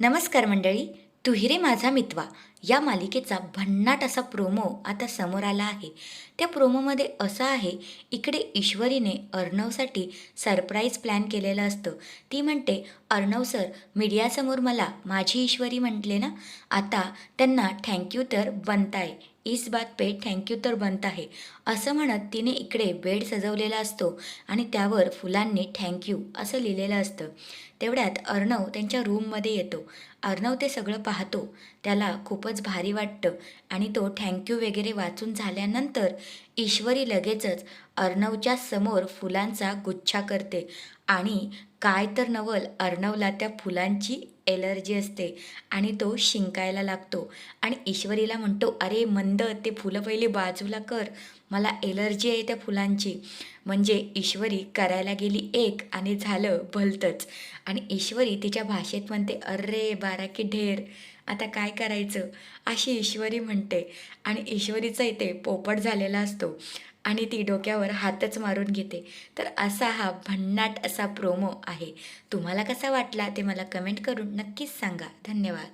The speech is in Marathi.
नमस्कार मंडळी तुहिरे माझा मितवा. या मालिकेचा भन्नाट असा प्रोमो आता समोर आला आहे. त्या प्रोमोमध्ये असं आहे इकडे ईश्वरीने अर्णवसाठी सरप्राईज प्लॅन केलेलं असतं. ती म्हणते अर्णव सर मीडियासमोर मला माझी ईश्वरी म्हटले ना? आता त्यांना थँक्यू तर बनताय. इस बात पे थँक्यू तर बनत आहे. असं म्हणत तिने इकडे बेड सजवलेला असतो आणि त्यावर फुलांनी थँक्यू असं लिहिलेलं असतं. तेवढ्यात अर्णव त्यांच्या रूममध्ये येतो. अर्णव ते सगळं पाहतो. त्याला खूपच भारी वाटतं आणि तो थँक्यू वगैरे वाचून झाल्यानंतर ईश्वरी लगेचच अर्णवच्या समोर फुलांचा गुच्छा करते. आणि काय तर नवल अर्णवला त्या फुलांची एलर्जी असते आणि तो शिंकायला लागतो. आणि ईश्वरीला म्हणतो अरे मंद ते फुलं पहिले बाजूला कर. मला एलर्जी आहे त्या फुलांची. म्हणजे ईश्वरी करायला गेली एक आणि झालं भलतंच. आणि ईश्वरी तिच्या भाषेत म्हणते अरे बारा की ढेर. आता काय करायचं? अशी ईश्वरी म्हणते आणि ईश्वरीचा इथे पोपट झालेला असतो आणि ती डोक्यावर हातच मारून घेते. तर असा हा भन्नाट असा प्रोमो आहे. तुम्हाला कसा वाटला ते मला कमेंट करून नक्कीच सांगा. धन्यवाद.